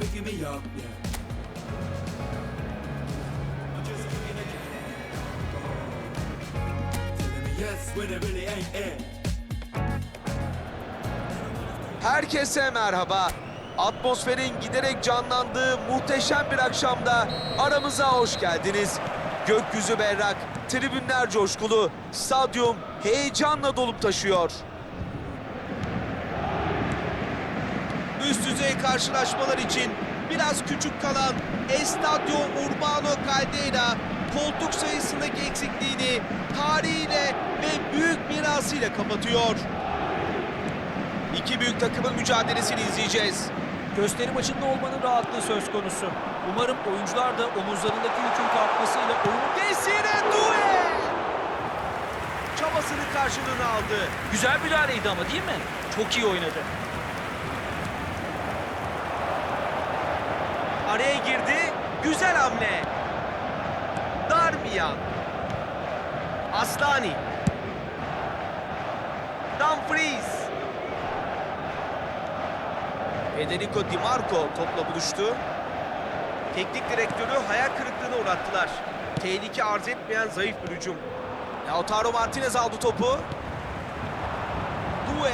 picking me up, yeah. Herkese merhaba. Atmosferin giderek canlandığı muhteşem bir akşamda aramıza hoş geldiniz. Gökyüzü berrak, tribünler coşkulu, stadyum heyecanla dolup taşıyor. Üst düzey karşılaşmalar için biraz küçük kalan Estadio Urbano Caldeira koltuk sayısındaki eksikliğini tarihiyle ve büyük mirasıyla kapatıyor. İki büyük takımın mücadelesini izleyeceğiz. Gösteri maçında olmanın rahatlığı söz konusu. Umarım oyuncular da omuzlarındaki yükün kalkmasıyla oyunu... Desire Doué! Çabasının karşılığını aldı. Güzel müdahaleydi ama değil mi? Çok iyi oynadı. Araya girdi. Güzel hamle. Darmian. Aslani. Dumfries. Federico Di Marco topla buluştu. Teknik direktörü hayal kırıklığına uğrattılar. Tehlike arz etmeyen zayıf bir hücum. Lautaro Martinez aldı topu. Due.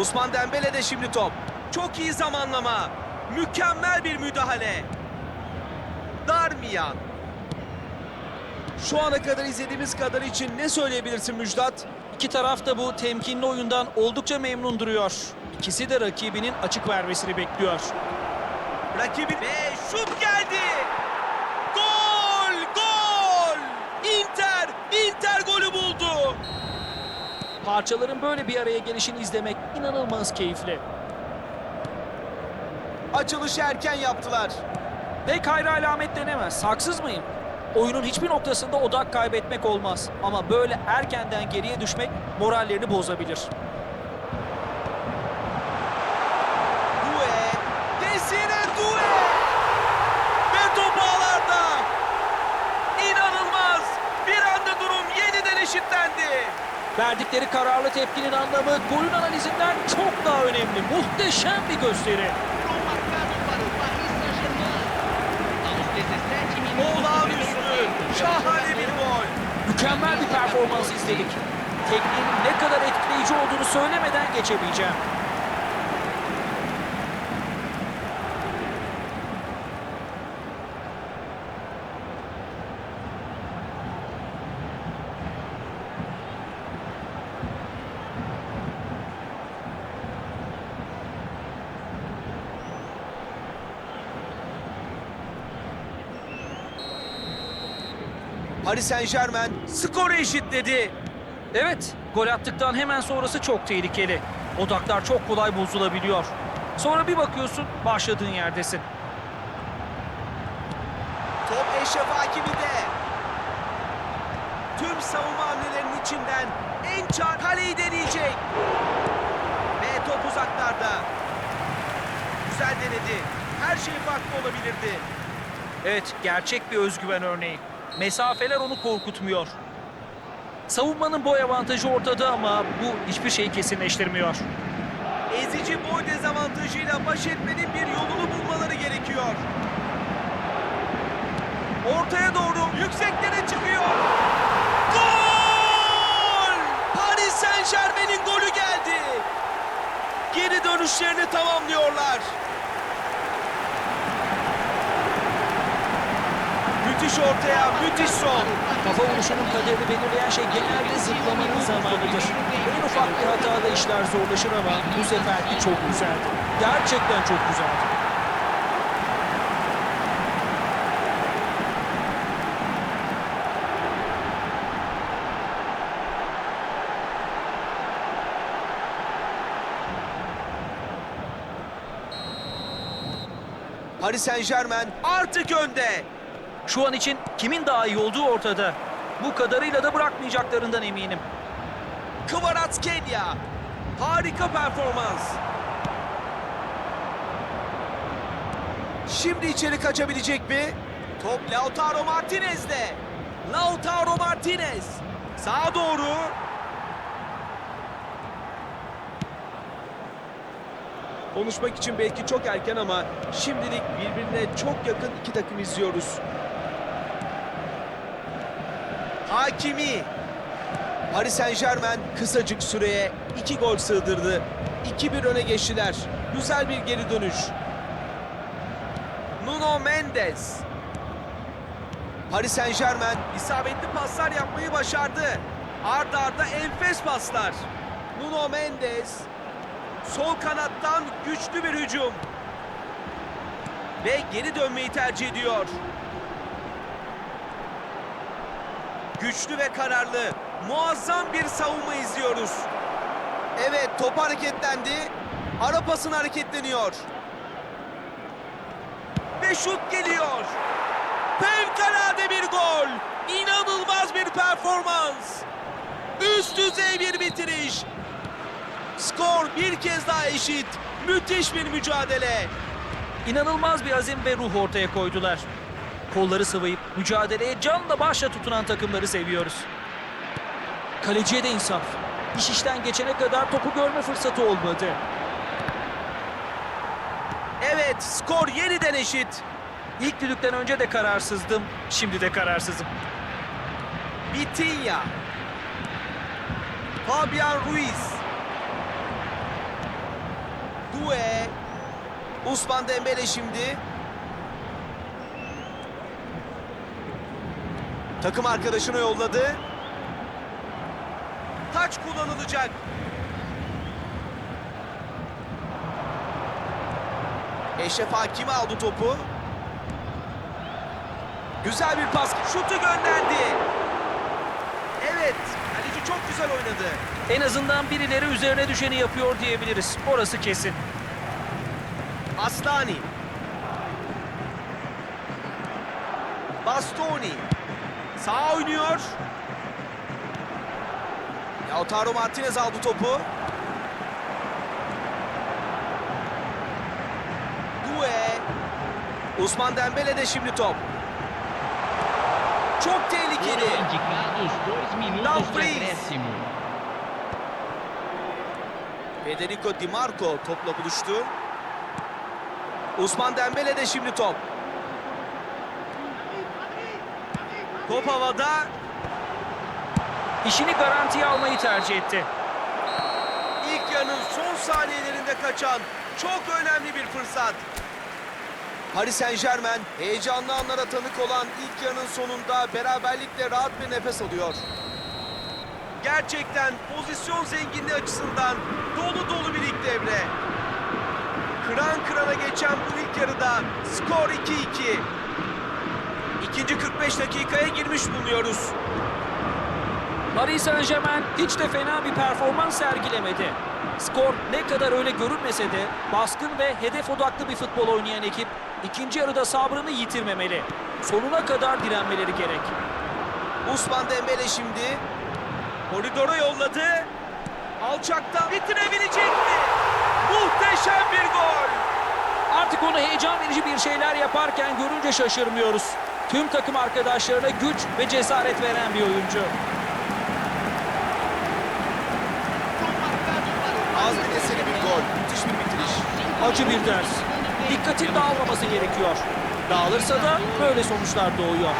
Usman Dembele de şimdi top. Çok iyi zamanlama. Mükemmel bir müdahale. Darmian. Şu ana kadar izlediğimiz kadar için ne söyleyebilirsin Müjdat? İki taraf da bu temkinli oyundan oldukça memnun duruyor. İkisi de rakibinin açık vermesini bekliyor. Rakibi ve şut geldi. Gol! Gol! Inter! Inter golü buldu. Parçaların böyle bir araya gelişini izlemek inanılmaz keyifli. Açılışı erken yaptılar. Pek hayra alamet denemez. Haksız mıyım? Oyunun hiçbir noktasında odak kaybetmek olmaz. Ama böyle erkenden geriye düşmek morallerini bozabilir. Due! Desire Due! Ve top ağlarda. İnanılmaz! Bir anda durum yeniden eşitlendi. Verdikleri kararlı tepkinin anlamı golün analizinden çok daha önemli. Muhteşem bir gösteri. Gol marcado para o Paris Saint-Germain. Aos 17 minutos do Olağanüstü, şahane bir gol. Mükemmel bir performans izledik. Tekniğin ne kadar etkileyici olduğunu söylemeden geçemeyeceğim. Paris Saint Germain skoru eşitledi. Evet, gol attıktan hemen sonrası çok tehlikeli. Odaklar çok kolay bozulabiliyor. Sonra bir bakıyorsun başladığın yerdesin. Top Eşref Hakimi'de. Tüm savunma hamlelerinin içinden en çar kaleyi deneyecek. Ve top uzaklarda. Güzel denedi. Her şey farklı olabilirdi. Evet, gerçek bir özgüven örneği. Mesafeler onu korkutmuyor. Savunmanın boy avantajı ortada ama bu hiçbir şeyi kesinleştirmiyor. Ezici boy dezavantajıyla baş etmenin bir yolunu bulmaları gerekiyor. Ortaya doğru yükseklere çıkıyor. Gol! Paris Saint Germain'in golü geldi. Geri dönüşlerini tamamlıyorlar. Müthiş ortaya, müthiş son. Kafa vuruşunun kaderini belirleyen şey genelde zıplamanın zamanıdır. En ufak bir hatada işler zorlaşır ama bu seferki çok güzeldi. Gerçekten çok güzeldi. Paris Saint Germain artık önde. Şu an için kimin daha iyi olduğu ortada. Bu kadarıyla da bırakmayacaklarından eminim. Kvaratskhelia. Harika performans. Şimdi içeri kaçabilecek mi? Top Lautaro Martinez'de. Lautaro Martinez. Sağa doğru. Konuşmak için belki çok erken ama şimdilik birbirine çok yakın iki takım izliyoruz. Hakimi. Paris Saint Germain kısacık süreye iki gol sığdırdı. 2-1 öne geçtiler. Güzel bir geri dönüş. Nuno Mendes. Paris Saint Germain isabetli paslar yapmayı başardı. Arda arda enfes paslar. Nuno Mendes sol kanattan güçlü bir hücum. Ve geri dönmeyi tercih ediyor. Güçlü ve kararlı, muazzam bir savunma izliyoruz. Evet, top hareketlendi. Ara pasın hareketleniyor. Ve şut geliyor. Fevkalade bir gol. İnanılmaz bir performans. Üst düzey bir bitiriş. Skor bir kez daha eşit. Müthiş bir mücadele. İnanılmaz bir azim ve ruh ortaya koydular. Kolları sıvayıp mücadeleye canla başla tutunan takımları seviyoruz. Kaleciye de insaf. İş işten geçene kadar topu görme fırsatı olmadı. Evet, skor yeniden eşit. İlk düdükten önce de kararsızdım, şimdi de kararsızım. Vitinha. Fabian Ruiz. Due. Usman Dembele şimdi. Takım arkadaşını yolladı. Taç kullanılacak. Eşref Hakimi aldı topu. Güzel bir pas. Şutu gönderdi. Evet. Kaleci çok güzel oynadı. En azından birileri üzerine düşeni yapıyor diyebiliriz. Orası kesin. Aslani. Bastoni. Sağ oynuyor. Lautaro Martinez aldı topu. Due. Usman Dembele de şimdi top. Çok tehlikeli. Dumfries. Federico Di Marco topla buluştu. Usman Dembele de şimdi top. Top havada. İşini garantiye almayı tercih etti. İlk yarının son saniyelerinde kaçan çok önemli bir fırsat. Paris Saint Germain heyecanlı anlara tanık olan ilk yarının sonunda beraberlikle rahat bir nefes alıyor. Gerçekten pozisyon zenginliği açısından dolu dolu bir ilk devre. Kıran kırana geçen bu ilk yarıda skor 2-2. İkinci 45 dakikaya girmiş bulunuyoruz. Paris Saint Germain hiç de fena bir performans sergilemedi. Skor ne kadar öyle görünmese de baskın ve hedef odaklı bir futbol oynayan ekip ikinci yarıda sabrını yitirmemeli. Sonuna kadar direnmeleri gerek. Usman Dembele şimdi koridora yolladı. Alçaktan bitirebilecek mi? Muhteşem bir gol. Artık onu heyecan verici bir şeyler yaparken görünce şaşırmıyoruz. Tüm takım arkadaşlarına güç ve cesaret veren bir oyuncu. Az bir eseri bir gol. Müthiş bir bitiriş. Acı bir ders. Dikkatin dağılmaması gerekiyor. Dağılırsa da böyle sonuçlar doğuyor.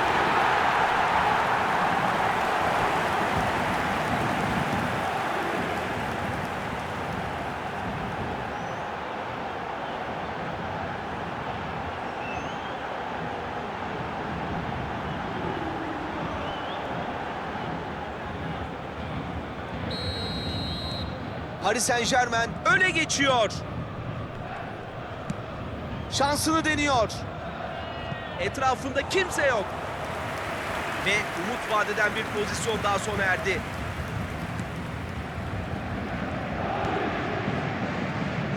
Paris Saint Germain öne geçiyor. Şansını deniyor. Etrafında kimse yok. Ve umut vadeden bir pozisyon daha sona erdi.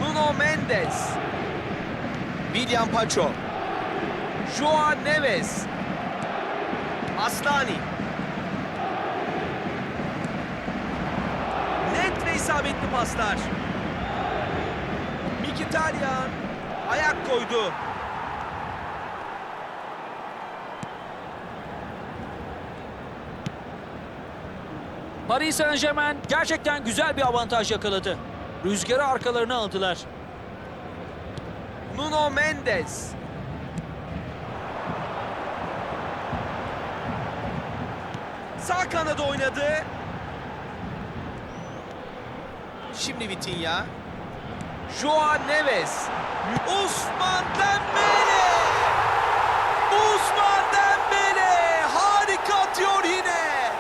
Nuno Mendes. William Pacho. Joao Neves. Aslani. Net ve isabetli paslar. Mkhitaryan ayak koydu. Paris Saint Germain gerçekten güzel bir avantaj yakaladı. Rüzgarı arkalarına aldılar. Nuno Mendes. Sağ kanada oynadı. Şimdi Vitinha. Joao Neves. Osman Dembele. Osman Dembele. Harika atıyor yine.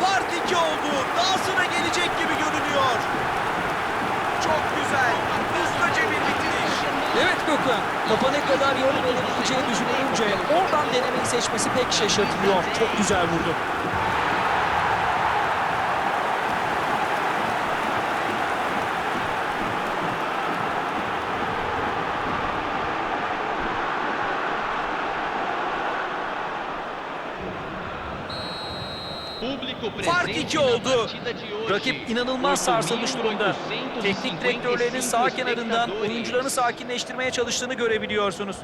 Fark iki oldu. Dahasına gelecek gibi görünüyor. Çok güzel. Hızlıca bir bitiriş. Evet Gökhan, topa ne kadar yol verebileceği düşünülünce oradan denemeyi seçmesi pek şaşırtmıyor. Çok güzel vurdu. 2 oldu. Rakip inanılmaz sarsılmış durumda. Teknik direktörlerinin sağ kenarından oyuncularını sakinleştirmeye çalıştığını görebiliyorsunuz.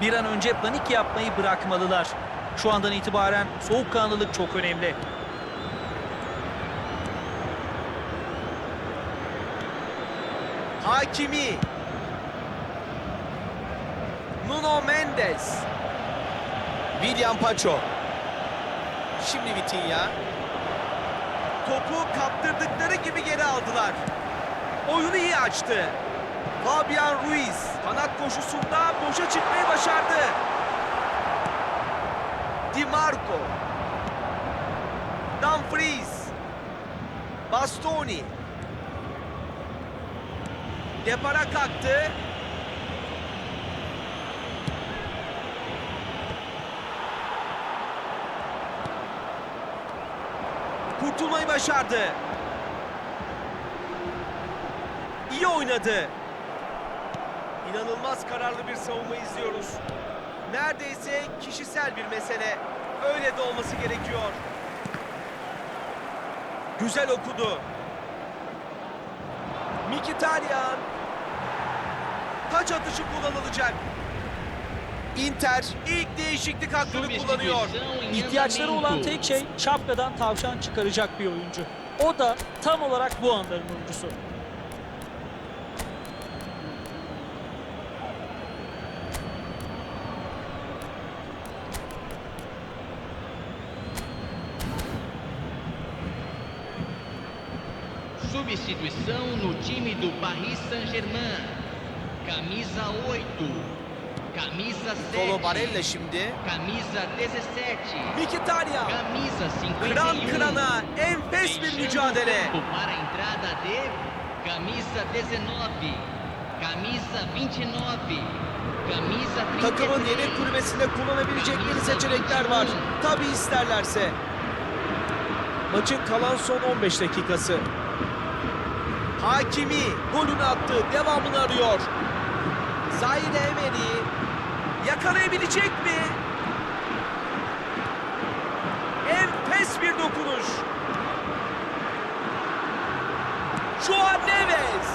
Bir an önce panik yapmayı bırakmalılar. Şu andan itibaren soğukkanlılık çok önemli. Hakimi. Nuno Mendes. William Pacho. Şimdi Vitinha. Topu kaptırdıkları gibi geri aldılar. Oyunu iyi açtı. Fabian Ruiz kanat koşusunda boşa çıkmayı başardı. Di Marco. Dumfries. Bastoni. Depara kalktı. Kurtulmayı başardı. İyi oynadı. İnanılmaz kararlı bir savunma izliyoruz. Neredeyse kişisel bir mesele. Öyle de olması gerekiyor. Güzel okudu. Mkhitaryan. Taç atışı kullanılacak. Inter ilk değişiklik hakkını kullanıyor. İhtiyaçları olan tek şey şapkadan tavşan çıkaracak bir oyuncu. O da tam olarak bu anların oyuncusu. Substituição no time do Paris Saint-Germain. Camisa 8. Camisa 7. Solo Barella şimdi. Camisa 17. Mkhitaryan. Camisa 51. Kıran kırana enfes bir mücadele. camisa 19. Camisa 29. Camisa 33. Takımın yedek kulübesinde kullanabilecekleri seçenekler var. Tabi isterlerse. Maçın kalan son 15 dakikası. Hakimi golünü attı. Devamını arıyor. Zaire Emery yakalayabilecek mi? Enfes bir dokunuş. Joao Neves.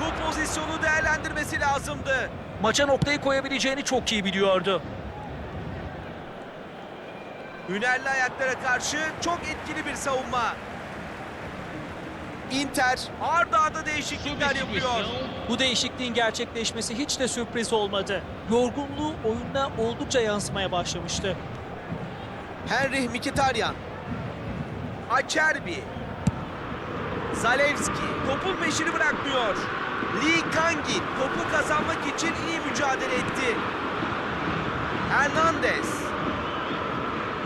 Bu pozisyonu değerlendirmesi lazımdı. Maça noktayı koyabileceğini çok iyi biliyordu. Hünerli ayaklara karşı çok etkili bir savunma. Inter arda arda değişiklikler yapıyor. Bu değişikliğin gerçekleşmesi hiç de sürpriz olmadı. Yorgunluğu oyuna oldukça yansımaya başlamıştı. Henry Mkhitaryan. Acerbi. Zalewski topun peşini bırakmıyor. Lee Kangin topu kazanmak için iyi mücadele etti. Hernandez.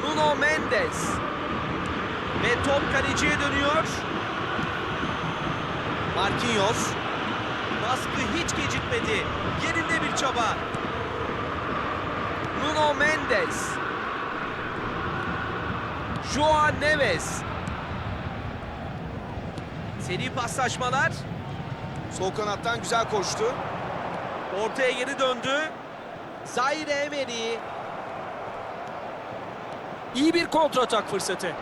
Nuno Mendes. Ve top kaleciye dönüyor. Marquinhos. Baskı hiç gecikmedi. Yerinde bir çaba. Nuno Mendes. Joao Neves. Seri paslaşmalar. Sol kanattan güzel koştu. Ortaya geri döndü. Zaire Emery. İyi bir kontratak fırsatı.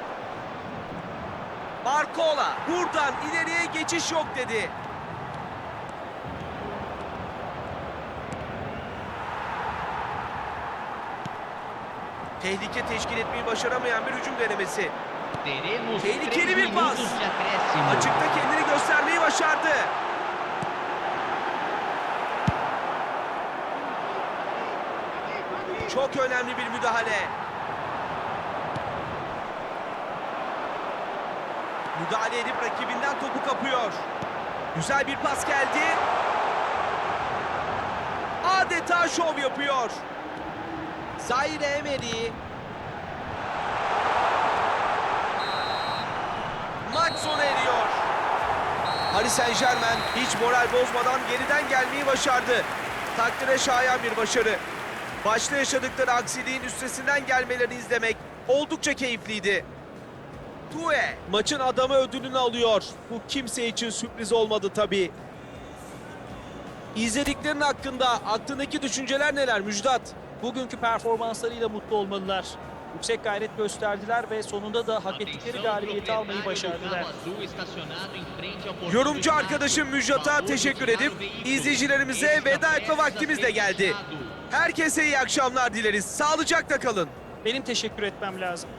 Barkola buradan ileriye geçiş yok dedi. Tehlike teşkil etmeyi başaramayan bir hücum denemesi. Tehlikeli bir pas. Açıkta kendini göstermeyi başardı. Çok önemli bir müdahale. Müdahale edip rakibinden topu kapıyor. Güzel bir pas geldi. Adeta şov yapıyor. Zaire Emery. Maç sona eriyor. Paris Saint Germain hiç moral bozmadan geriden gelmeyi başardı. Takdire şayan bir başarı. Başta yaşadıkları aksiliğin üstesinden gelmelerini izlemek oldukça keyifliydi. Tue maçın adamı ödülünü alıyor. Bu kimse için sürpriz olmadı tabii. İzlediklerin hakkında aklındaki düşünceler neler Müjdat? Bugünkü performanslarıyla mutlu olmalılar. Yüksek gayret gösterdiler ve sonunda da hak ettikleri galibiyeti almayı başardılar. Yorumcu arkadaşım Müjdat'a teşekkür edip izleyicilerimize veda etme vaktimiz de geldi. Herkese iyi akşamlar dileriz. Sağlıcakla kalın. Benim teşekkür etmem lazım.